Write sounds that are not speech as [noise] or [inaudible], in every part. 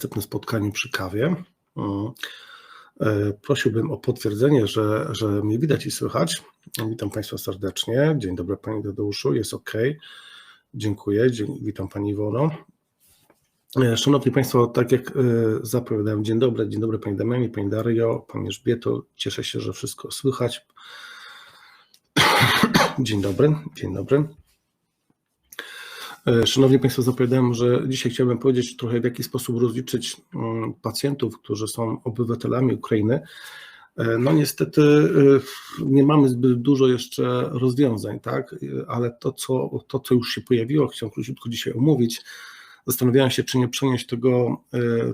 następnym spotkaniu przy kawie. Mm. E, Prosiłbym o potwierdzenie, że, że mnie widać i słychać. Witam Państwa serdecznie. Dzień dobry Panie Tadeuszu, jest ok. Dziękuję. Witam Pani Iwono. E, Szanowni Państwo, tak jak e, zapowiadałem, dzień dobry, dzień dobry Pani Damianie, Pani Dario, Pani Elżbieto. Cieszę się, że wszystko słychać. [coughs] Dzień dobry, dzień dobry. E, Szanowni Państwo, zapowiadałem, że dzisiaj chciałbym powiedzieć trochę w jaki sposób rozliczyć mm, pacjentów, którzy są obywatelami Ukrainy. E, No niestety e, nie mamy zbyt dużo jeszcze rozwiązań, tak? Ale to co, to, co już się pojawiło, chciałem króciutko dzisiaj omówić. Zastanawiałem się, czy nie przenieść tego,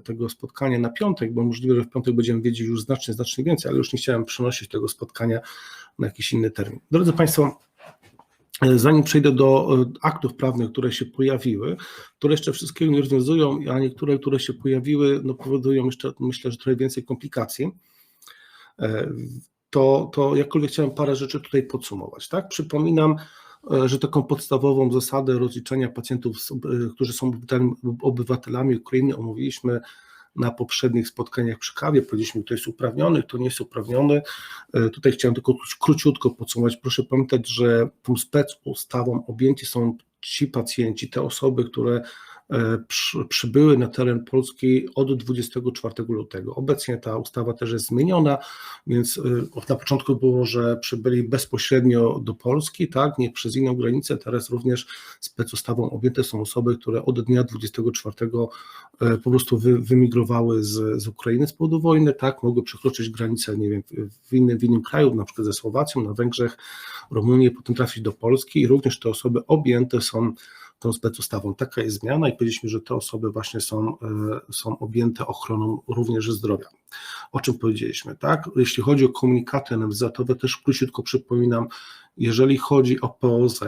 tego spotkania na piątek, bo możliwe, że w piątek będziemy wiedzieć już znacznie, znacznie więcej, ale już nie chciałem przenosić tego spotkania na jakiś inny termin. Drodzy Państwo, Zanim przejdę do e, aktów prawnych, które się pojawiły, które jeszcze wszystkiego nie rozwiązują, a niektóre, które się pojawiły, no powodują jeszcze, myślę, że trochę więcej komplikacji, e, to, to jakkolwiek chciałem parę rzeczy tutaj podsumować. Tak? Przypominam, e, że taką podstawową zasadę rozliczania pacjentów, e, którzy są obywatelami Ukrainy, omówiliśmy na poprzednich spotkaniach przy kawie. Powiedzieliśmy, kto jest uprawniony, kto nie jest uprawniony. E, Tutaj chciałem tylko króci- króciutko podsumować. Proszę pamiętać, że tą spec ustawą objęci są ci pacjenci, te osoby, które przybyły na teren Polski od 24 lutego. Obecnie ta ustawa też jest zmieniona, więc e, na początku było, że przybyli bezpośrednio do Polski, tak, nie przez inną granicę. Teraz również specustawą objęte są osoby, które od dnia 24 e, po prostu wy, wymigrowały z, z Ukrainy z powodu wojny, tak, mogły przekroczyć granicę, nie wiem, w innym, w innym kraju, na przykład ze Słowacją, na Węgrzech, Rumunii, potem trafić do Polski i również te osoby objęte są tą specustawą. Taka jest zmiana i powiedzieliśmy, że te osoby właśnie są, e, są objęte ochroną również zdrowia. O czym powiedzieliśmy, tak? Jeśli chodzi o komunikaty NFZ-owe, też króciutko przypominam, jeżeli chodzi o POZ,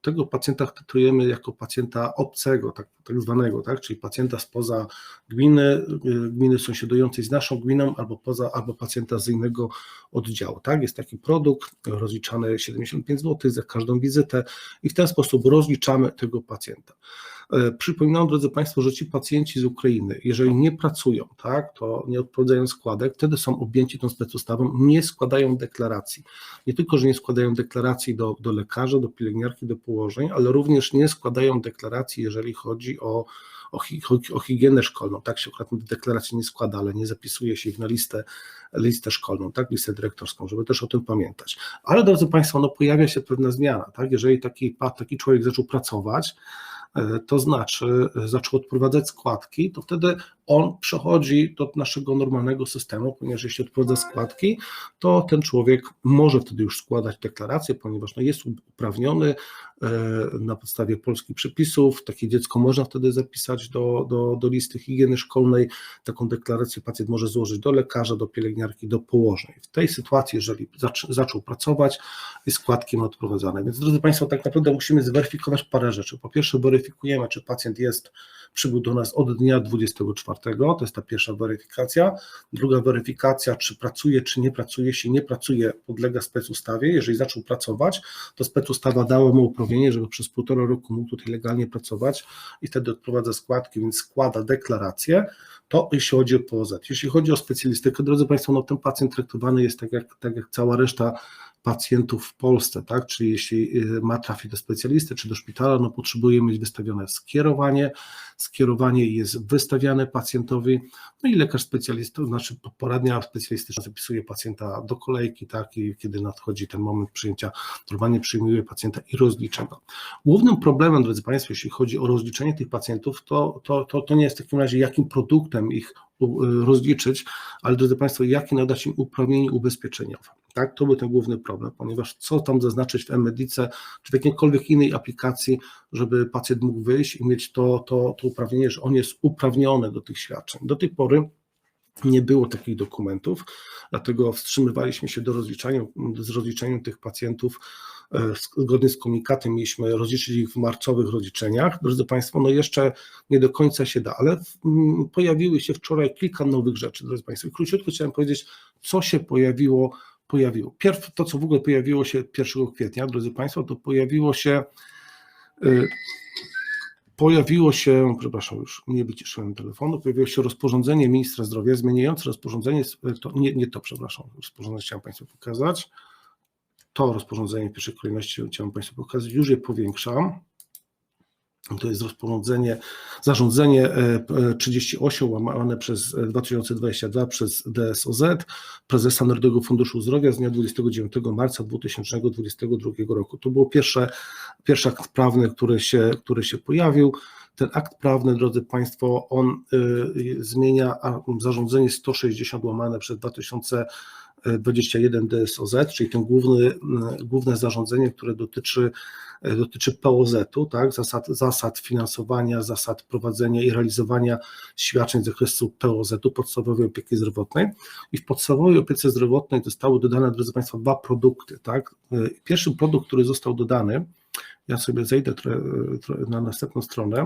tego pacjenta traktujemy jako pacjenta obcego, tak, tak zwanego, tak? czyli pacjenta spoza gminy, y, gminy sąsiadującej z naszą gminą, albo poza, albo pacjenta z innego oddziału. Tak? Jest taki produkt, rozliczany 75 zł za każdą wizytę i w ten sposób rozliczamy tego pacjenta. E, Przypominam, drodzy Państwo, że ci pacjenci z Ukrainy, jeżeli nie pracują, tak, to nie odprowadzają składek, wtedy są objęci tą specustawą, nie składają deklaracji. Nie tylko, że nie składają deklaracji do, do lekarza, do pielęgniarki, do położeń, ale również nie składają deklaracji, jeżeli chodzi o, o, hi- o higienę szkolną. Tak się akurat deklaracji nie składa, ale nie zapisuje się ich na listę, listę szkolną, tak, listę dyrektorską, żeby też o tym pamiętać. Ale drodzy Państwo, no pojawia się pewna zmiana, tak, jeżeli taki, taki człowiek zaczął pracować, to znaczy e, zaczął odprowadzać składki, to wtedy on przechodzi do naszego normalnego systemu, ponieważ jeśli odprowadza składki, to ten człowiek może wtedy już składać deklarację, ponieważ no jest uprawniony e, na podstawie polskich przepisów. Takie dziecko można wtedy zapisać do, do, do listy higieny szkolnej. Taką deklarację pacjent może złożyć do lekarza, do pielęgniarki, do położnej. W tej sytuacji, jeżeli zac- zaczął pracować składki ma odprowadzane. Więc drodzy Państwo, tak naprawdę musimy zweryfikować parę rzeczy. Po pierwsze, weryfikujemy, czy pacjent jest, przybył do nas od dnia 24, to jest ta pierwsza weryfikacja. Druga weryfikacja, czy pracuje, czy nie pracuje. Jeśli nie pracuje, podlega specustawie. Jeżeli zaczął pracować, to specustawa dała mu uprawnienie, żeby przez półtora roku mógł tutaj legalnie pracować i wtedy odprowadza składki, więc składa deklarację. To jeśli chodzi o POZ. Jeśli chodzi o specjalistykę, drodzy Państwo, no ten pacjent traktowany jest tak jak, tak jak cała reszta pacjentów w Polsce, tak? Czyli jeśli y, ma trafić do specjalisty czy do szpitala, no potrzebuje mieć wystawione skierowanie. Skierowanie jest wystawiane pacjentowi, no i lekarz specjalista, znaczy poradnia specjalistyczna zapisuje pacjenta do kolejki, tak? I kiedy nadchodzi ten moment przyjęcia, normalnie przyjmuje pacjenta i rozlicza go. Głównym problemem, drodzy Państwo, jeśli chodzi o rozliczenie tych pacjentów, to, to, to, to nie jest w takim razie, jakim produktem ich y, rozliczyć, ale drodzy Państwo, jakie nadać im uprawnienie ubezpieczeniowe. Tak, to był ten główny problem, ponieważ co tam zaznaczyć w e-medice, czy w jakiejkolwiek innej aplikacji, żeby pacjent mógł wyjść i mieć to, to, to uprawnienie, że on jest uprawniony do tych świadczeń. Do tej pory nie było takich dokumentów, dlatego wstrzymywaliśmy się do rozliczania, z rozliczeniem tych pacjentów. e, Zgodnie z komunikatem mieliśmy rozliczyć ich w marcowych rozliczeniach. Drodzy Państwo, no jeszcze nie do końca się da, ale pojawiły się wczoraj kilka nowych rzeczy, drodzy Państwo. Króciutko chciałem powiedzieć, co się pojawiło. Pojawiło. Pierw to, co w ogóle pojawiło się 1 kwietnia, drodzy Państwo, to pojawiło się y, pojawiło się, przepraszam, już nie wyciszyłem telefonu, pojawiło się rozporządzenie ministra zdrowia zmieniające rozporządzenie, to, nie, nie to, przepraszam, rozporządzenie chciałem Państwu pokazać. To rozporządzenie w pierwszej kolejności chciałem Państwu pokazać, już je powiększam. To jest rozporządzenie, zarządzenie 38 e, łamane przez 2022 przez DSOZ, prezesa Narodowego Funduszu Zdrowia z dnia 29 marca 2022 roku. To był pierwsze, pierwszy akt prawny, który się, który się pojawił. Ten akt prawny, drodzy Państwo, on y, zmienia zarządzenie 160 łamane przez 2021 DSOZ, czyli ten główny, główne zarządzenie, które dotyczy dotyczy POZ-u, tak, zasad, zasad finansowania, zasad prowadzenia i realizowania świadczeń z zakresu POZ-u, podstawowej opieki zdrowotnej. I w podstawowej opiece zdrowotnej zostały dodane, drodzy Państwo, dwa produkty. Tak. Pierwszy produkt, który został dodany, ja sobie zejdę na następną stronę.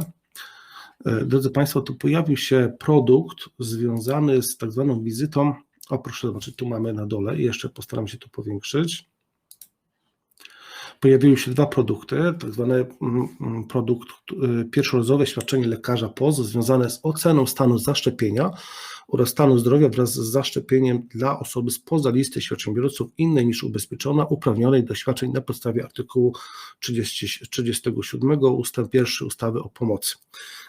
Drodzy Państwo, tu pojawił się produkt związany z tak zwaną wizytą. O, proszę zobaczyć, tu mamy na dole i jeszcze postaram się to powiększyć. Pojawiły się dwa produkty, tak zwany mm, mm, produkt y, pierwszorazowe świadczenie lekarza POZ związane z oceną stanu zaszczepienia oraz stanu zdrowia wraz z zaszczepieniem dla osoby spoza listy świadczeniobiorców innej niż ubezpieczona, uprawnionej do świadczeń na podstawie artykułu 30, 37 ust. 1 ustawy o pomocy.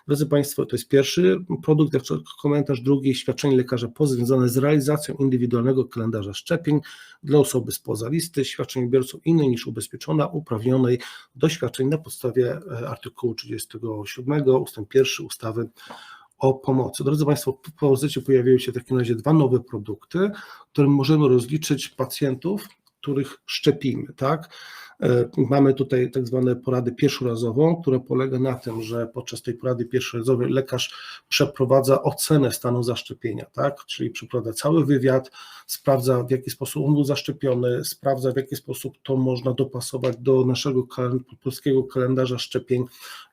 Drodzy Państwo, to jest pierwszy produkt, jak komentarz, drugi świadczenie lekarza POZ związane z realizacją indywidualnego kalendarza szczepień dla osoby spoza listy świadczeniobiorców innej niż ubezpieczona, uprawnionej do świadczeń na podstawie e, artykułu 37 ust. 1 ustawy o pomocy. Drodzy Państwo, w POZ pojawiły się w takim razie dwa nowe produkty, którym możemy rozliczyć pacjentów, których szczepimy, tak? E, mamy tutaj tak zwane porady pierwszorazową, która polega na tym, że podczas tej porady pierwszorazowej lekarz przeprowadza ocenę stanu zaszczepienia, tak? czyli przeprowadza cały wywiad, sprawdza w jaki sposób on był zaszczepiony, sprawdza w jaki sposób to można dopasować do naszego polskiego kalendarza szczepień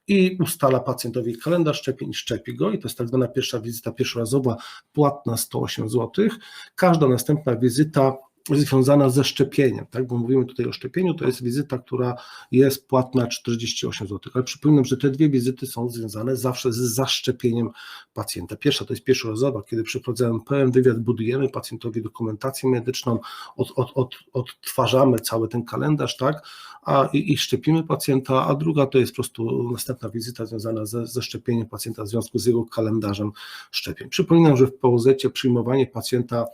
i ustala pacjentowi kalendarz szczepień i szczepi go i to jest tak zwana pierwsza wizyta pierwszorazowa płatna 108 zł. Każda następna wizyta związana ze szczepieniem, tak? bo mówimy tutaj o szczepieniu, to jest wizyta, która jest płatna 48 zł, ale przypominam, że te dwie wizyty są związane zawsze z zaszczepieniem pacjenta. Pierwsza to jest pierwszorazowa, kiedy przeprowadzamy pełen wywiad, budujemy pacjentowi dokumentację medyczną, od, od, od, odtwarzamy cały ten kalendarz, tak, a, i, i szczepimy pacjenta, a druga to jest po prostu następna wizyta związana ze, ze szczepieniem pacjenta w związku z jego kalendarzem szczepień. Przypominam, że w POZ przyjmowanie pacjenta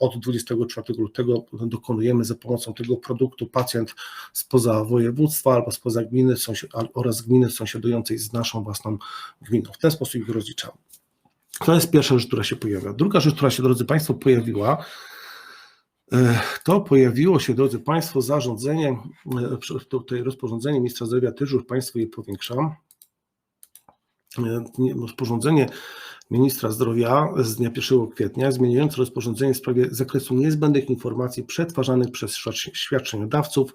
od 24 lutego dokonujemy za pomocą tego produktu pacjent spoza województwa albo spoza gminy oraz gminy sąsiadującej z naszą własną gminą. W ten sposób ich rozliczamy. To jest pierwsza rzecz, która się pojawia. Druga rzecz, która się, drodzy Państwo, pojawiła, e, to pojawiło się, drodzy Państwo, zarządzenie, e, tutaj rozporządzenie ministra zdrowia, też już Państwu je powiększam. E, rozporządzenie ministra zdrowia z dnia 1 kwietnia zmieniające rozporządzenie w sprawie zakresu niezbędnych informacji przetwarzanych przez świadczeniodawców,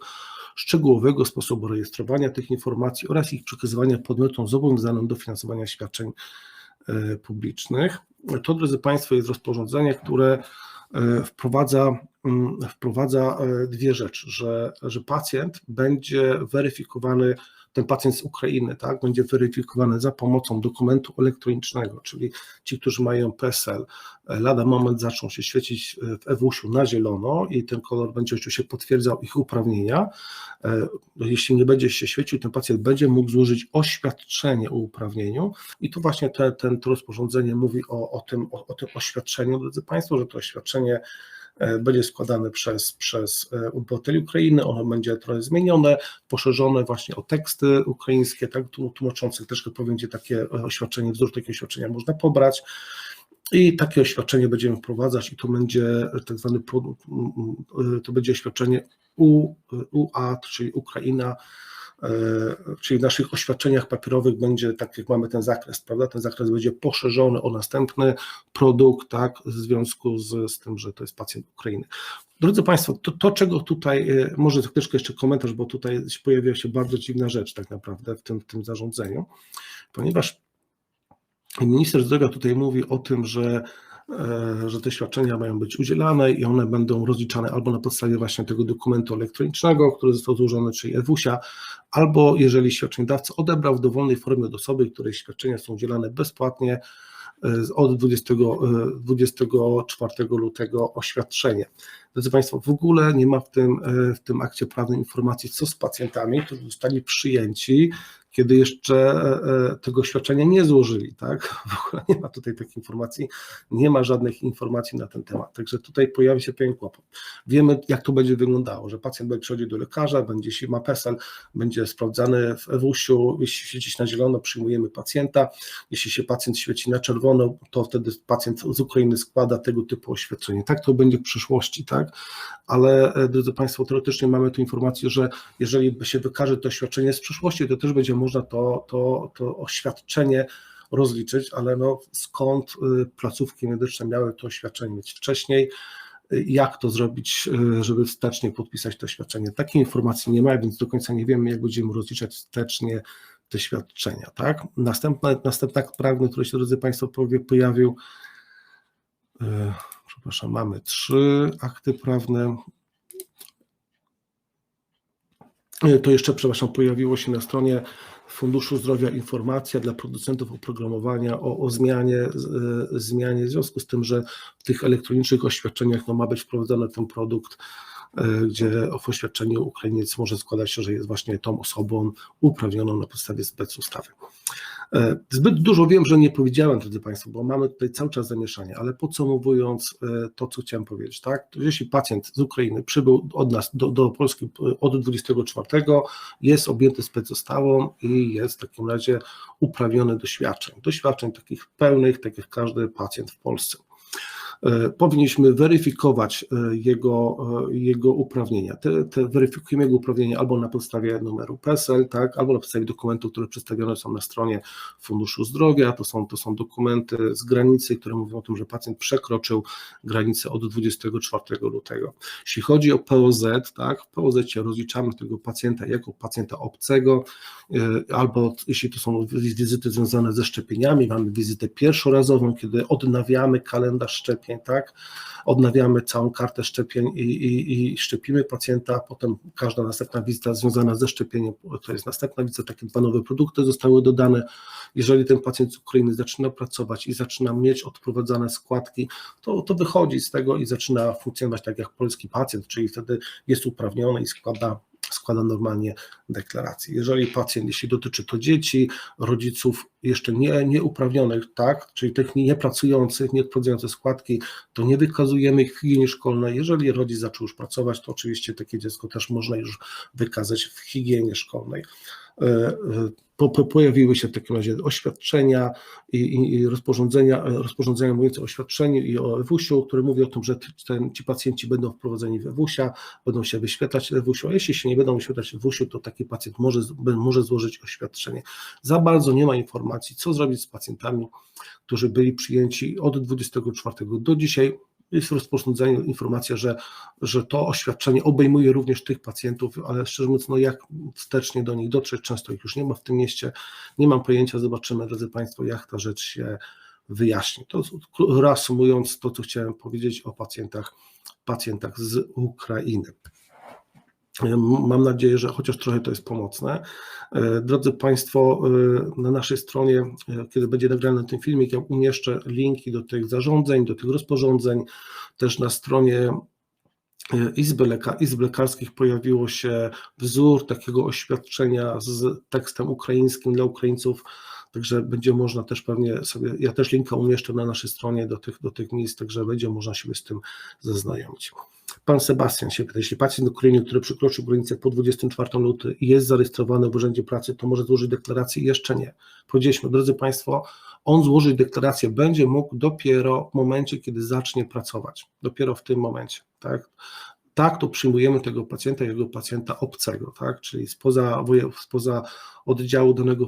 szczegółowego sposobu rejestrowania tych informacji oraz ich przekazywania podmiotom zobowiązanym do finansowania świadczeń e, publicznych. To, drodzy Państwo, jest rozporządzenie, które e, wprowadza, mm, wprowadza e, dwie rzeczy, że, że pacjent będzie weryfikowany ten pacjent z Ukrainy, tak, będzie weryfikowany za pomocą dokumentu elektronicznego, czyli ci, którzy mają PESEL, lada moment zaczną się świecić w EWUS-u na zielono i ten kolor będzie oczywiście potwierdzał ich uprawnienia. E, jeśli nie będzie się świecił, ten pacjent będzie mógł złożyć oświadczenie o uprawnieniu i tu właśnie te, ten, to rozporządzenie mówi o, o, tym, o, o tym oświadczeniu, drodzy Państwo, że to oświadczenie będzie składane przez, przez e, obywateli Ukrainy, ono będzie trochę zmienione, poszerzone właśnie o teksty ukraińskie, tak, tłumaczące też będzie takie oświadczenie, wzór takiego oświadczenia można pobrać. I takie oświadczenie będziemy wprowadzać i to będzie tak zwany to będzie oświadczenie UA, czyli Ukraina E, czyli w naszych oświadczeniach papierowych będzie, tak jak mamy ten zakres, prawda, ten zakres będzie poszerzony o następny produkt, tak, w związku z, z tym, że to jest pacjent Ukrainy. Drodzy Państwo, to, to czego tutaj, e, może troszkę jeszcze komentarz, bo tutaj pojawiła się bardzo dziwna rzecz tak naprawdę w tym, w tym zarządzeniu, ponieważ minister zdrowia tutaj mówi o tym, że e, że te świadczenia mają być udzielane i one będą rozliczane albo na podstawie właśnie tego dokumentu elektronicznego, który został złożony, czyli EWUSia, albo jeżeli świadczeniodawca odebrał w dowolnej formie od osoby, której świadczenia są udzielane bezpłatnie, e, od 20, 24 lutego oświadczenie. Drodzy Państwo, w ogóle nie ma w tym, w tym akcie prawnym informacji, co z pacjentami, którzy zostali przyjęci kiedy jeszcze e, e, tego świadczenia nie złożyli, tak? [laughs] W ogóle nie ma tutaj takich informacji, nie ma żadnych informacji na ten temat, także tutaj pojawi się pewien kłopot. Wiemy, jak to będzie wyglądało, że pacjent będzie przychodził do lekarza, będzie, jeśli ma PESEL, będzie sprawdzany w EWUS-u, jeśli świeci na zielono, przyjmujemy pacjenta, jeśli się pacjent świeci na czerwono, to wtedy pacjent z Ukrainy składa tego typu oświadczenie. Tak to będzie w przyszłości, tak? Ale, e, drodzy Państwo, teoretycznie mamy tu informację, że jeżeli się wykaże to oświadczenie z przyszłości, to też będzie można to, to, to oświadczenie rozliczyć, ale no skąd y, placówki medyczne miały to oświadczenie mieć wcześniej, y, jak to zrobić, y, żeby wstecznie podpisać to oświadczenie. Takiej informacji nie ma, więc do końca nie wiemy, jak będziemy rozliczać wstecznie te świadczenia. Tak? Następny, następny akt prawny, który się, drodzy Państwo, pojawił, przepraszam, mamy trzy akty prawne. To jeszcze, przepraszam, pojawiło się na stronie Funduszu Zdrowia informacja dla producentów oprogramowania o, o zmianie, e, zmianie, w związku z tym, że w tych elektronicznych oświadczeniach no, ma być wprowadzony ten produkt, e, gdzie w oświadczeniu Ukrainiec może składać się, że jest właśnie tą osobą uprawnioną na podstawie specustawy. E, zbyt dużo wiem, że nie powiedziałem, drodzy Państwo, bo mamy tutaj cały czas zamieszanie, ale podsumowując e, to, co chciałem powiedzieć, tak, jeśli pacjent z Ukrainy przybył od nas do, do Polski e, od 24, jest objęty specustawą i jest w takim razie uprawniony do świadczeń, do świadczeń takich pełnych, tak jak każdy pacjent w Polsce. E, powinniśmy weryfikować e, jego, e, jego uprawnienia. Te, te weryfikujemy jego uprawnienia albo na podstawie numeru PESEL, tak, albo na podstawie dokumentów, które przedstawione są na stronie Funduszu Zdrowia. To są, to są dokumenty z granicy, które mówią o tym, że pacjent przekroczył granicę od 24 lutego. Jeśli chodzi o POZ, tak, w POZ rozliczamy tego pacjenta jako pacjenta obcego, albo jeśli to są wizyty związane ze szczepieniami, mamy wizytę pierwszorazową, kiedy odnawiamy kalendarz szczepień, szczepień, tak? Odnawiamy całą kartę szczepień i, i, i szczepimy pacjenta, potem każda następna wizyta związana ze szczepieniem, to jest następna wizyta, takie dwa nowe produkty zostały dodane. Jeżeli ten pacjent z Ukrainy zaczyna pracować i zaczyna mieć odprowadzane składki, to, to wychodzi z tego i zaczyna funkcjonować tak jak polski pacjent, czyli wtedy jest uprawniony i składa składa normalnie deklarację. Jeżeli pacjent, jeśli dotyczy to dzieci, rodziców jeszcze nie, nieuprawnionych, tak, czyli tych niepracujących, nie odprowadzających składki, to nie wykazujemy ich w higienie szkolnej. Jeżeli rodzic zaczął już pracować, to oczywiście takie dziecko też można już wykazać w higienie szkolnej. E, e, po, po, pojawiły się w takim razie oświadczenia i, i rozporządzenia, rozporządzenia mówiące o oświadczeniu i o EWUS-u, które mówi o tym, że ten, ci pacjenci będą wprowadzeni w EWUS-a, będą się wyświetlać w EWUS-u, a jeśli się nie będą wyświetlać w EWUS-u, to taki pacjent może, może złożyć oświadczenie. Za bardzo nie ma informacji, co zrobić z pacjentami, którzy byli przyjęci od 24 do dzisiaj, jest w rozporządzeniu informacja, że, że to oświadczenie obejmuje również tych pacjentów, ale szczerze mówiąc, no jak wstecznie do nich dotrzeć, często ich już nie ma w tym mieście, nie mam pojęcia, zobaczymy, drodzy Państwo, jak ta rzecz się wyjaśni. To reasumując to, co chciałem powiedzieć o pacjentach, pacjentach z Ukrainy. Mam nadzieję, że chociaż trochę to jest pomocne. E, drodzy Państwo, e, na naszej stronie, e, kiedy będzie nagrany ten filmik, ja umieszczę linki do tych zarządzeń, do tych rozporządzeń. Też na stronie Izby, Leka, Lekarskich pojawiło się wzór takiego oświadczenia z tekstem ukraińskim dla Ukraińców, także będzie można też pewnie sobie, ja też linka umieszczę na naszej stronie do tych, do tych miejsc, także będzie można się z tym zaznajomić. Pan Sebastian się pyta, jeśli pacjent Ukrainy, który przekroczył granicę po 24 luty i jest zarejestrowany w Urzędzie Pracy, to może złożyć deklarację? Jeszcze nie. Powiedzieliśmy, drodzy Państwo, on złożyć deklarację będzie mógł dopiero w momencie, kiedy zacznie pracować. Dopiero w tym momencie. Tak? tak, to przyjmujemy tego pacjenta jako pacjenta obcego, tak, czyli spoza, spoza oddziału danego,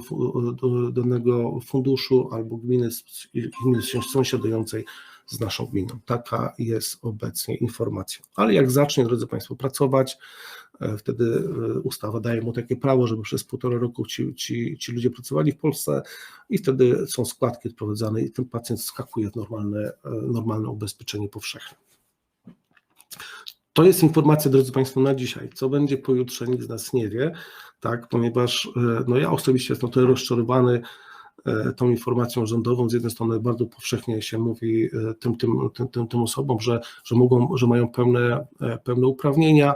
danego funduszu albo gminy, gminy sąsiadującej z naszą gminą. Taka jest obecnie informacja. Ale jak zacznie, drodzy Państwo, pracować, e, wtedy e, ustawa daje mu takie prawo, żeby przez półtora roku ci, ci, ci ludzie pracowali w Polsce i wtedy są składki odprowadzane i ten pacjent skakuje w normalne, e, normalne ubezpieczenie powszechne. To jest informacja, drodzy Państwo, na dzisiaj. Co będzie pojutrze, nikt z nas nie wie, tak, ponieważ no ja osobiście jestem tutaj rozczarowany tą informacją rządową. Z jednej strony bardzo powszechnie się mówi e, tym, tym, tym, tym, tym osobom, że, że, mogą, że mają pełne, pełne uprawnienia.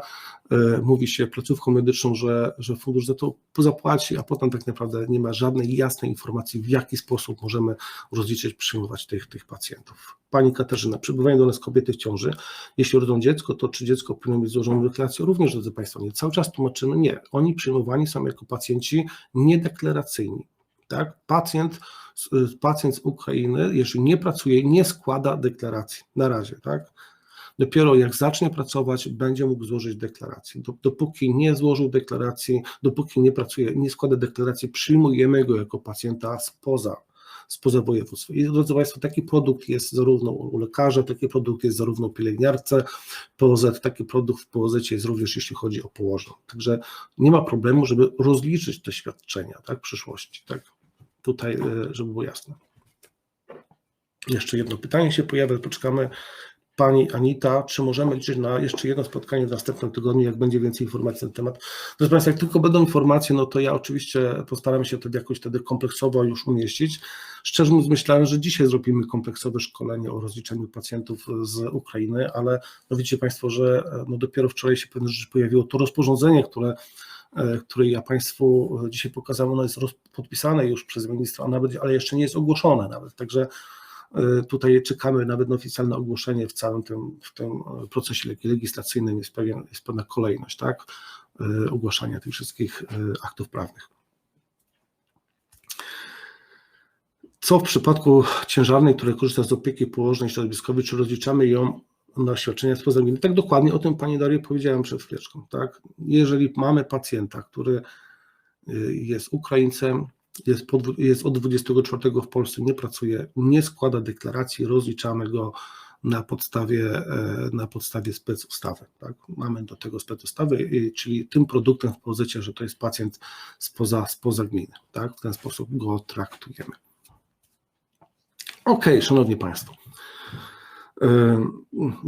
Mówi się placówkom medyczną, że, że fundusz za to zapłaci, a potem tak naprawdę nie ma żadnej jasnej informacji, w jaki sposób możemy rozliczyć, przyjmować tych, tych pacjentów. Pani Katarzyna, przybywają do nas kobiety w ciąży. Jeśli rodzą dziecko, to czy dziecko powinno mieć złożoną deklarację? Również, drodzy Państwo, nie. Cały czas tłumaczymy, nie. Oni przyjmowani są jako pacjenci niedeklaracyjni. Tak? Pacjent, pacjent z Ukrainy, jeżeli nie pracuje, nie składa deklaracji na razie. Tak? Dopiero jak zacznie pracować, będzie mógł złożyć deklarację. Dopóki nie złożył deklaracji, dopóki nie pracuje, nie składa deklaracji, przyjmujemy go jako pacjenta spoza spoza województwa. I drodzy Państwo, taki produkt jest zarówno u lekarza, taki produkt jest zarówno u pielęgniarce, POZ, taki produkt w POZ jest również jeśli chodzi o położną. Także nie ma problemu, żeby rozliczyć te świadczenia tak, w przyszłości. Tak? Tutaj, e, żeby było jasne. Jeszcze jedno pytanie się pojawia, poczekamy. Pani Anita, czy możemy liczyć na jeszcze jedno spotkanie w następnym tygodniu, jak będzie więcej informacji na ten temat? Proszę Państwa, jak tylko będą informacje, no to ja oczywiście postaram się to jakoś wtedy kompleksowo już umieścić. Szczerze mówiąc, myślałem, że dzisiaj zrobimy kompleksowe szkolenie o rozliczeniu pacjentów z Ukrainy, ale no widzicie Państwo, że no dopiero wczoraj się pewne rzeczy pojawiło. To rozporządzenie, które które ja Państwu dzisiaj pokazałem, ono jest podpisane już przez ministra, nawet, ale jeszcze nie jest ogłoszone nawet, także E, tutaj czekamy nawet na oficjalne ogłoszenie w całym tym, w tym procesie legislacyjnym, jest, pewien, jest pewna kolejność, tak, e, ogłaszania tych wszystkich e, aktów prawnych. Co w przypadku ciężarnej, która korzysta z opieki położnej środowiskowej, czy rozliczamy ją na świadczenia spoza gminy? Tak dokładnie o tym Pani Dario powiedziałem przed chwileczką. Tak? Jeżeli mamy pacjenta, który jest Ukraińcem, jest, pod, jest od 24 w Polsce, nie pracuje, nie składa deklaracji, rozliczamy go na podstawie, e, na podstawie specustawy. Tak? Mamy do tego specustawy, czyli tym produktem w pozycie, że to jest pacjent spoza, spoza gminy. Tak? W ten sposób go traktujemy. Ok, Szanowni Państwo.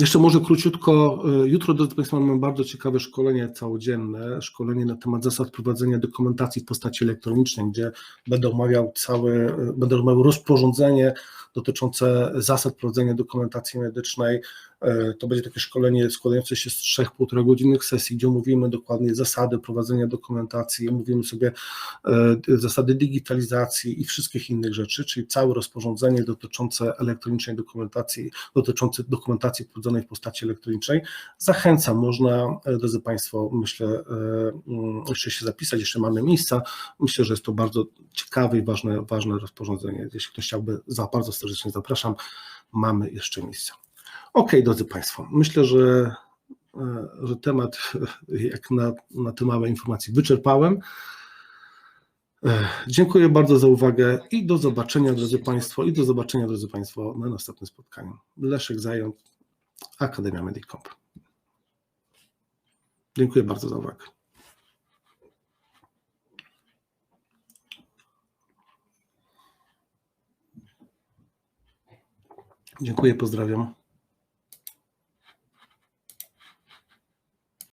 Jeszcze może króciutko, jutro drodzy Państwo mamy bardzo ciekawe szkolenie całodzienne, szkolenie na temat zasad prowadzenia dokumentacji w postaci elektronicznej, gdzie będę omawiał całe, będę omawiał rozporządzenie dotyczące zasad prowadzenia dokumentacji medycznej, to będzie takie szkolenie składające się z trzech półtora godzinnych sesji, gdzie omówimy dokładnie zasady prowadzenia dokumentacji, omówimy sobie e, zasady digitalizacji i wszystkich innych rzeczy, czyli całe rozporządzenie dotyczące elektronicznej dokumentacji, dotyczące dokumentacji prowadzonej w postaci elektronicznej. Zachęcam, można, e, drodzy Państwo, myślę, mm, jeszcze się zapisać, jeszcze mamy miejsca. Myślę, że jest to bardzo ciekawe i ważne, ważne rozporządzenie. Jeśli ktoś chciałby, za bardzo serdecznie zapraszam. Mamy jeszcze miejsca. Ok, drodzy Państwo, myślę, że, e, że temat, [laughs] jak na, na te małe informacje, wyczerpałem. E, dziękuję bardzo za uwagę i do zobaczenia, drodzy Państwo, i do zobaczenia, drodzy Państwo, na następnym spotkaniu. Leszek Zając, Akademia Medicomp. Dziękuję bardzo za uwagę. Dziękuję, pozdrawiam.